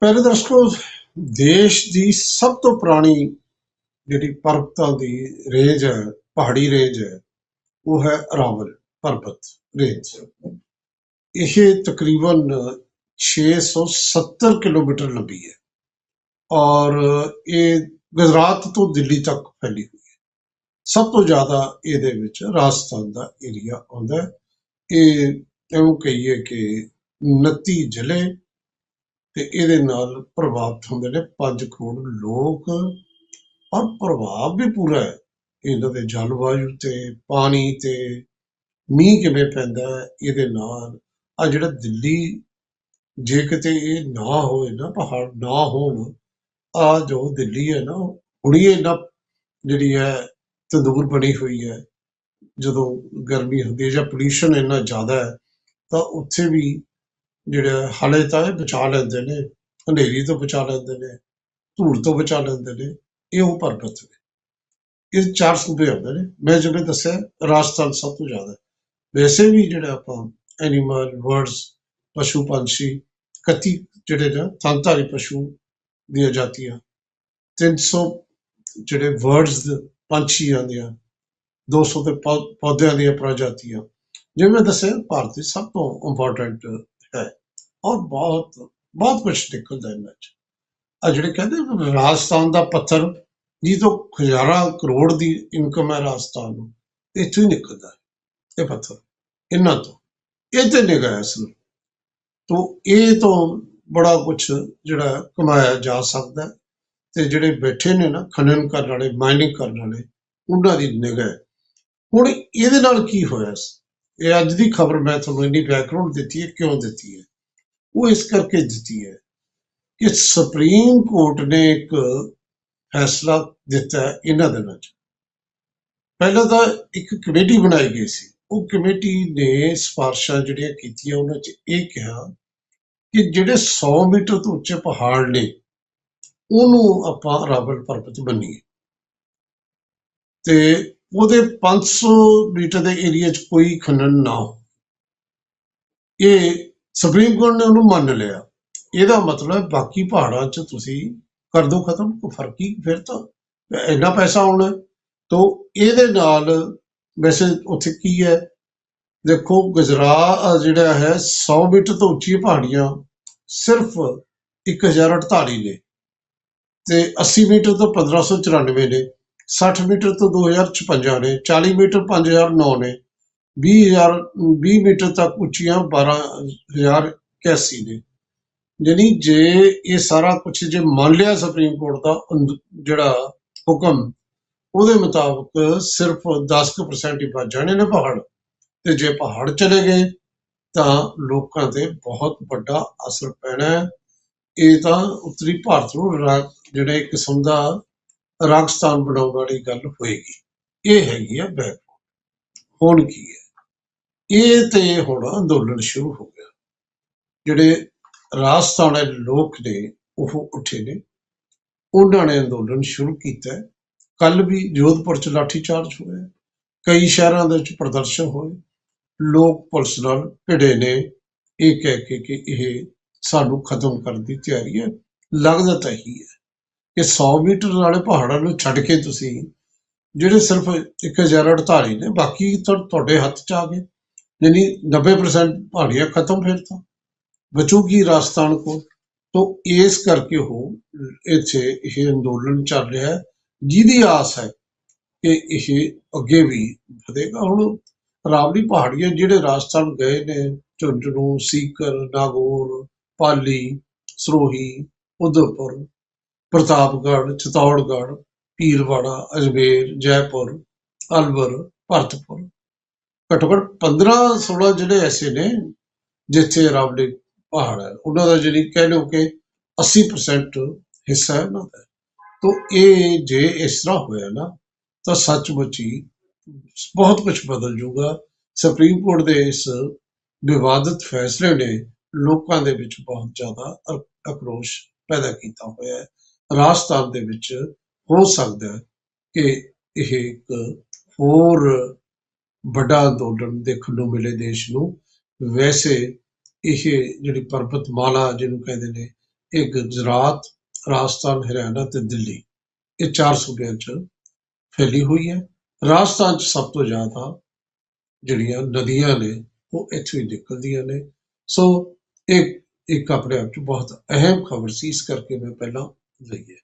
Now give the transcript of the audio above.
ਪਹਿਲੇ ਦਰਸ਼ਕੋ, ਦੇਸ਼ ਦੀ ਸਭ ਤੋਂ ਪੁਰਾਣੀ ਜਿਹੜੀ ਪਰਬਤਾਂ ਦੀ ਰੇਂਜ ਹੈ, ਪਹਾੜੀ ਰੇਂਜ ਹੈ, ਉਹ ਹੈ ਅਰਾਵਲ ਪਰਬਤ ਰੇਂਜ। ਇਹ ਤਕਰੀਬਨ 670 ਕਿਲੋਮੀਟਰ ਲੰਬੀ ਹੈ ਔਰ ਇਹ ਗੁਜਰਾਤ ਤੋਂ ਦਿੱਲੀ ਤੱਕ ਫੈਲੀ ਹੋਈ ਹੈ। ਸਭ ਤੋਂ ਜ਼ਿਆਦਾ ਇਹਦੇ ਵਿੱਚ ਰਾਜਸਥਾਨ ਦਾ ਏਰੀਆ ਆਉਂਦਾ ਹੈ। ਇਹ ਇਹਨੂੰ ਕਹੀਏ ਕਿ 29 ਜ਼ਿਲ੍ਹੇ ਤੇ ਇਹਦੇ ਨਾਲ ਪ੍ਰਭਾਵਿਤ ਹੁੰਦੇ ਨੇ ਪੰਜ ਕਰੋੜ ਲੋਕ। ਔਰ ਪ੍ਰਭਾਵ ਵੀ ਪੂਰਾ ਹੈ। ਇਹਨਾਂ ਦੇ ਜਲਵਾਯੂ ਤੇ ਪਾਣੀ ਤੇ ਮੀਂਹ ਕਿਵੇਂ ਪੈਂਦਾ ਇਹਦੇ ਨਾਲ ਆ ਜਿਹੜਾ ਦਿੱਲੀ, ਜੇ ਕਿਤੇ ਇਹ ਨਾ ਹੋਏ ਨਾ, ਪਹਾੜ ਨਾ ਹੋਣ ਆ ਜੋ ਦਿੱਲੀ ਹੈ ਨਾ, ਹੁਣੀ ਇਹਨਾਂ ਜਿਹੜੀ ਹੈ ਤੰਦੂਰ ਬਣੀ ਹੋਈ ਹੈ। ਜਦੋਂ ਗਰਮੀ ਹੁੰਦੀ ਹੈ ਜਾਂ ਪੋਲਿਊਸ਼ਨ ਇੰਨਾ ਜ਼ਿਆਦਾ ਹੈ, ਤਾਂ ਉੱਥੇ ਵੀ ਜਿਹੜੇ ਹਾਲੇ ਤਾਂ ਇਹ ਬਚਾ ਲੈਂਦੇ ਨੇ, ਹਨੇਰੀ ਤੋਂ ਬਚਾ ਲੈਂਦੇ ਨੇ, ਧੂੜ ਤੋਂ ਬਚਾ ਲੈਂਦੇ ਨੇ, ਇਹ ਉਹ ਪਰਬਤ ਨੇ। ਇਹ ਚਾਰ ਸੂਬੇ ਆਉਂਦੇ ਨੇ। ਮੈਂ ਜਿਵੇਂ ਦੱਸਿਆ, ਰਾਜਸਥਾਨ ਸਭ ਤੋਂ ਜ਼ਿਆਦਾ। ਵੈਸੇ ਵੀ ਜਿਹੜਾ ਆਪਾਂ ਐਨੀਮਲ ਵਰਡਸ ਪਸ਼ੂ ਪੰਛੀ 31 ਜਿਹੜੇ ਨੇ ਥੰਤਾਰੀ ਪਸ਼ੂ ਦੀਆਂ ਜਾਤੀਆਂ 300 ਜਿਹੜੇ ਵਰਡਸ ਪੰਛੀਆਂ ਦੀਆਂ 200 ਤੇ ਪੌਦਿਆਂ ਦੀਆਂ ਪ੍ਰਜਾਤੀਆਂ। ਜਿਵੇਂ ਮੈਂ ਦੱਸਿਆ, ਭਾਰਤ ਦੀ ਸਭ ਤੋਂ ਇੰਪੋਰਟੈਂਟ ਹੈ ਔਰ ਬਹੁਤ ਬਹੁਤ ਕੁਝ ਨਿਕਲਦਾ ਇਹਨਾਂ ਚ। ਆ ਜਿਹੜੇ ਕਹਿੰਦੇ ਰਾਜਸਥਾਨ ਦਾ ਪੱਥਰ ਜੀ ਤੋਂ ਹਜ਼ਾਰਾਂ ਕਰੋੜ ਦੀ ਇਨਕਮ ਹੈ ਰਾਜਸਥਾਨ ਨੂੰ, ਇੱਥੋਂ ਹੀ ਨਿਕਲਦਾ ਇਹ ਪੱਥਰ, ਇਹਨਾਂ ਤੋਂ। ਇਹ ਤੇ ਨਿਗਾਹ ਹੈ ਅਸਲ ਤੋਂ ਇਹ ਤੋਂ ਬੜਾ ਕੁਝ ਜਿਹੜਾ ਕਮਾਇਆ ਜਾ ਸਕਦਾ ਤੇ ਜਿਹੜੇ ਬੈਠੇ ਨੇ ਨਾ, ਖਨਨ ਕਰਨ ਵਾਲੇ ਮਾਈਨਿੰਗ ਕਰਨ ਵਾਲੇ, ਉਹਨਾਂ ਦੀ ਨਿਗਾ ਹੁਣ ਇਹਦੇ ਨਾਲ ਕੀ ਹੋਇਆ ਇਹ ਅੱਜ ਦੀ ਖਬਰ ਮੈਂ ਤੁਹਾਨੂੰ ਇੰਨੀ ਬੈਕਗ੍ਰਾਉਂਡ ਦਿੱਤੀ ਹੈ, ਕਿਉਂ ਦਿੱਤੀ ਹੈ? ਉਹ ਇਸ ਕਰਕੇ ਦਿੱਤੀ ਹੈ ਕਿ ਸੁਪਰੀਮ ਕੋਰਟ ਨੇ ਇੱਕ ਫੈਸਲਾ ਦਿੱਤਾ ਇਹਨਾਂ ਦਿਨਾਂ 'ਚ। ਪਹਿਲਾਂ ਤਾਂ ਇੱਕ ਕਮੇਟੀ ਬਣਾਈ ਗਈ ਸੀ। ਉਹ ਕਮੇਟੀ ਨੇ ਸਿਫਾਰਸ਼ਾਂ ਜਿਹੜੀਆਂ ਕੀਤੀਆਂ, ਉਹਨਾਂ 'ਚ ਇਹ ਕਿਹਾ ਕਿ ਜਿਹੜੇ 100 ਮੀਟਰ ਤੋਂ ਉੱਚੇ ਪਹਾੜ ਨੇ, ਉਹਨੂੰ ਆਪਾਂ ਰਾਵਲ ਪਰਬਤ ਬੰਨੀਏ ਤੇ ਉਹਦੇ 500 ਮੀਟਰ ਦੇ ਏਰੀਆ 'ਚ ਕੋਈ ਖਨਨ ਨਾ ਹੋ। ਇਹ ਸੁਪਰੀਮ ਕੋਰਟ ਨੇ ਉਹਨੂੰ ਮੰਨ ਲਿਆ। ਇਹਦਾ ਮਤਲਬ ਬਾਕੀ ਪਹਾੜਾਂ 'ਚ ਤੁਸੀਂ ਕਰ ਦੋ ਖਤਮ, ਕੋਈ ਫ਼ਰਕ ਹੀ ਫਿਰ ਤਾਂ ਇੰਨਾ ਪੈਸਾ ਆਉਣਾ ਹੈ। ਤੋ ਇਹਦੇ ਨਾਲ ਵੈਸੇ ਉੱਥੇ ਕੀ ਹੈ? ਦੇਖੋ, ਗੁਜਰਾਤ ਜਿਹੜਾ ਹੈ 100 ਮੀਟਰ ਤੋਂ ਉੱਚੀ ਪਹਾੜੀਆਂ ਸਿਰਫ 1048 ਨੇ ਤੇ 80 ਮੀਟਰ ਤੋਂ 1594 ਨੇ। 60 ਮੀਟਰ ਤੋਂ 2056 ਨੇ 40 ਮੀਟਰ 5009 ਨੇ 20000 20 ਮੀਟਰ ਤੱਕ ਉੱਚੀਆਂ 12081 ਨੇ। ਯਾਨੀ ਜੇ ਇਹ ਸਾਰਾ ਕੁਝ ਜੇ ਮੰਨ ਲਿਆ ਸੁਪਰੀਮ ਕੋਰਟ ਦਾ ਜਿਹੜਾ ਹੁਕਮ, ਉਹਦੇ ਮੁਤਾਬਕ ਸਿਰਫ 10% ਹੀ ਬਚ ਜਾਣੇ ਨੇ ਪਹਾੜ। ਤੇ ਜੇ ਪਹਾੜ ਚਲੇ ਗਏ, ਤਾਂ ਲੋਕਾਂ ਤੇ ਬਹੁਤ ਵੱਡਾ ਅਸਰ ਪੈਣਾ ਹੈ। ਇਹ ਤਾਂ ਉੱਤਰੀ ਭਾਰਤ ਨੂੰ ਜਿਹੜਾ ਇੱਕ ਕਿਸਮ ਦਾ ਰਾਜਸਥਾਨ ਬਣਾਉਣ ਵਾਲੀ ਗੱਲ ਹੋਏਗੀ। ਇਹ ਹੈਗੀ ਆ ਬੈਕ ਹੁਣ ਕੀ ਹੈ? ਇਹ ਤੇ ਹੁਣ ਅੰਦੋਲਨ ਸ਼ੁਰੂ ਹੋ ਗਿਆ। ਜਿਹੜੇ ਰਾਜਸਥਾਨ ਦੇ ਲੋਕ ਨੇ, ਉਹ ਉੱਠੇ ਨੇ। ਉਹਨਾਂ ਨੇ ਅੰਦੋਲਨ ਸ਼ੁਰੂ ਕੀਤਾ। ਕੱਲ ਵੀ ਜੋਧਪੁਰ ਚ ਲਾਠੀ ਚਾਰਜ ਹੋਇਆ। ਕਈ ਸ਼ਹਿਰਾਂ ਦੇ ਵਿੱਚ ਪ੍ਰਦਰਸ਼ਨ ਹੋਏ। ਲੋਕ ਪੁਲਿਸ ਨਾਲ ਭਿੜੇ ਨੇ। ਇਹ ਕਹਿ ਕੇ ਕਿ ਇਹ ਸਾਨੂੰ ਖਤਮ ਕਰਨ ਦੀ ਤਿਆਰੀ ਹੈ। ਲੱਗਦਾ ਤਾਂ ਹੀ ਹੈ। ਕਿ 100 ਮੀਟਰ ਵਾਲੇ ਪਹਾੜਾਂ ਨੂੰ ਛੱਡ ਕੇ ਤੁਸੀਂ ਜਿਹੜੇ ਸਿਰਫ 1048 ਨੇ, ਬਾਕੀ ਤੁਹਾਡੇ ਹੱਥ ਚ ਆ ਗਏ। ਯਾਨੀ 90% ਪਹਾੜੀਆਂ ਖਤਮ ਫਿਰ ਤਾਂ ਬਚੂਗੀ ਰਾਜਸਥਾਨ ਕੋਲ। ਤੋਂ ਇਸ ਕਰਕੇ ਉਹ ਇੱਥੇ ਇਹ ਅੰਦੋਲਨ ਚੱਲ ਰਿਹਾ ਹੈ, ਜਿਹਦੀ ਆਸ ਹੈ ਕਿ ਇਹ ਅੱਗੇ ਵੀ ਵਧੇਗਾ। ਹੁਣ ਰਾਵਲੀ ਪਹਾੜੀਆਂ ਜਿਹੜੇ ਰਾਜਸਥਾਨ ਗਏ ਨੇ ਝੁੰਝੁਨੂ ਸੀਕਰ, ਨਾਗੌਰ, ਪਾਲੀ, ਸਰੋਹੀ ਉਦਯਪੁਰ ਪ੍ਰਤਾਪਗੜ੍ਹ, ਚਿਤੌੜਗੜ੍ਹ ਪੀਰਵਾੜਾ ਅਜਮੇਰ, ਜੈਪੁਰ, ਅਲਵਰ, ਭਰਤਪੁਰ। ਘੱਟੋ ਘੱਟ 15 16 ਜਿਹੜੇ ਐਸੇ ਨੇ ਜਿੱਥੇ ਰਾਵਲੀ ਪਹਾੜ ਹੈ, ਉਹਨਾਂ ਦਾ ਜਿਹੜੀ ਕਹਿ ਲਓ ਕਿ 80% ਹਿੱਸਾ ਹੈ ਉਹਨਾਂ ਦਾ। ਇਹ ਜੇ ਇਸ ਤਰ੍ਹਾਂ ਹੋਇਆ ਨਾ, ਤਾਂ ਸੱਚਮੁੱਚ ਹੀ ਬਹੁਤ ਕੁਝ ਬਦਲ ਜਾਊਗਾ। ਸੁਪਰੀਮ ਕੋਰਟ ਦੇ ਇਸ ਵਿਵਾਦਿਤ ਫੈਸਲੇ ਨੇ ਲੋਕਾਂ ਦੇ ਵਿੱਚ ਬਹੁਤ ਜ਼ਿਆਦਾ ਅਕਰੋਸ਼ ਪੈਦਾ ਕੀਤਾ ਹੋਇਆ ਹੈ। ਰਾਜਸਥਾਨ ਦੇ ਵਿੱਚ ਹੋ ਸਕਦਾ ਕਿ ਇਹ ਇੱਕ ਹੋਰ ਵੱਡਾ ਅੰਦੋਲਨ ਦੇਖਣ ਨੂੰ ਮਿਲੇ ਦੇਸ਼ ਨੂੰ। ਵੈਸੇ ਇਹ ਜਿਹੜੀ ਪਰਬਤਮਾਲਾ ਜਿਹਨੂੰ ਕਹਿੰਦੇ ਨੇ, ਇਹ ਗੁਜਰਾਤ, ਰਾਜਸਥਾਨ, ਹਰਿਆਣਾ ਤੇ ਦਿੱਲੀ, ਇਹ ਚਾਰ ਸੂਬਿਆਂ 'ਚ ਫੈਲੀ ਹੋਈ ਹੈ। ਰਾਜਸਥਾਨ 'ਚ ਸਭ ਤੋਂ ਜ਼ਿਆਦਾ ਜਿਹੜੀਆਂ ਨਦੀਆਂ ਨੇ, ਉਹ ਇੱਥੋਂ ਹੀ ਨਿਕਲਦੀਆਂ ਨੇ। ਸੋ ਇਹ ਇੱਕ ਆਪਣੇ ਆਪ 'ਚ ਬਹੁਤ ਅਹਿਮ ਖਬਰ ਸੀ। ਇਸ ਕਰਕੇ ਮੈਂ ਪਹਿਲਾਂ ਲਈ ਹੈ